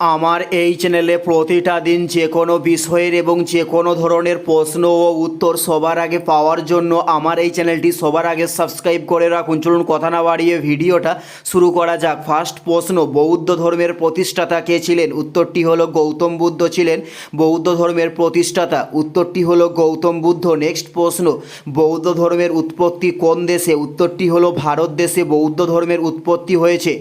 আমার এই চ্যানেলে প্রতিটা দিন যে কোনো বিষয়ের এবং যে কোনো ধরনের প্রশ্ন ও উত্তর সবার আগে পাওয়ার জন্য আমার এই চ্যানেলটি সবার আগে সাবস্ক্রাইব করে রাখুন। চলুন কথা না বাড়িয়ে ভিডিওটা শুরু করা যাক। ফার্স্ট প্রশ্ন, বৌদ্ধ ধর্মের প্রতিষ্ঠাতা কে ছিলেন? উত্তরটি হলো গৌতম বুদ্ধ ছিলেন। বৌদ্ধ ধর্মের প্রতিষ্ঠাতা, উত্তরটি হলো গৌতম বুদ্ধ। নেক্সট প্রশ্ন, বৌদ্ধ ধর্মের উৎপত্তি কোন দেশে? উত্তরটি হলো ভারত দেশে বৌদ্ধ ধর্মের উৎপত্তি হয়েছে।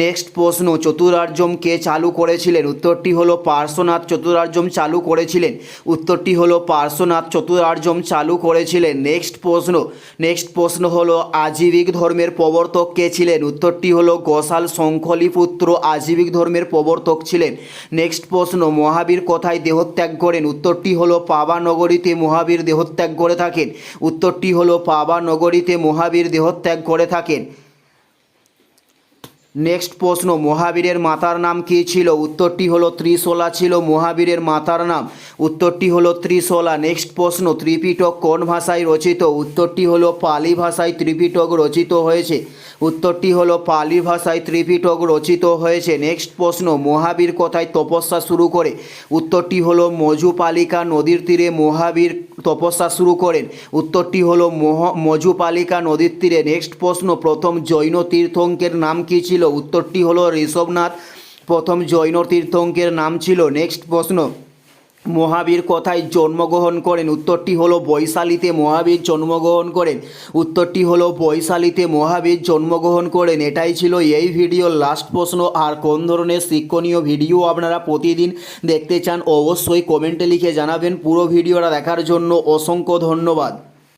নেক্সট প্রশ্ন, চতুরার্যম কে চালু করেছিলেন। উত্তরটি হলো পার্শ্বনাথ চতুরার্যম চালু করেছিলেন। উত্তরটি হলো পার্শ্বনাথ চতুরার্যম চালু করেছিলেন। নেক্সট প্রশ্ন নেক্সট প্রশ্ন হলো আজীবিক ধর্মের প্রবর্তক কে ছিলেন? উত্তরটি হলো গোসাল শঙ্খলি পুত্র আজীবিক ধর্মের প্রবর্তক ছিলেন। নেক্সট প্রশ্ন, মহাবীর কোথায় দেহত্যাগ করেন? উত্তরটি হলো পাবা নগরীতে মহাবীর দেহত্যাগ করে থাকেন। উত্তরটি হলো পাবা নগরীতে মহাবীর দেহত্যাগ করে থাকেন। নেক্সট প্রশ্ন, মহাবীরের মাতার নাম কী ছিল? উত্তরটি হলো ত্রিশোলা ছিল, মহাবীরের মাতার নাম। উত্তরটি হলো ত্রিশোলা। নেক্সট প্রশ্ন, ত্রিপিটক কোন ভাষায় রচিত? উত্তরটি হলো পালি ভাষায় ত্রিপিটক রচিত হয়েছে। উত্তরটি হলো পালি ভাষায় ত্রিপিটক রচিত হয়েছে। নেক্সট প্রশ্ন, মহাবীর কথায় তপস্যা শুরু করে? উত্তরটি হলো মজুপালিকা নদীর তীরে মহাবীর তপস্যা শুরু করেন। উত্তরটি হলো মহ, মজুপালিকা নদীর তীরে। নেক্সট প্রশ্ন, প্রথম জৈন তীর্থঙ্কের নাম কী ছিল। উত্তরটি হলো ঋষভনাথ। প্রথম জৈন তীর্থঙ্কের নাম ছিল। নেক্সট প্রশ্ন। মহাবীর কথায় জন্মগ্রহণ করেন। উত্তরটি হলো বৈশালীতে মহাবীর জন্মগ্রহণ করেন। উত্তরটি হলো বৈশালীতে মহাবীর জন্মগ্রহণ করেন। এটাই ছিল এই ভিডিওর লাস্ট প্রশ্ন। আর কোন ধরনের শিক্ষণীয় ভিডিও আপনারা প্রতিদিন দেখতে চান, অবশ্যই কমেন্টে লিখে জানাবেন। পুরো ভিডিওটা দেখার জন্য অসংখ্য ধন্যবাদ।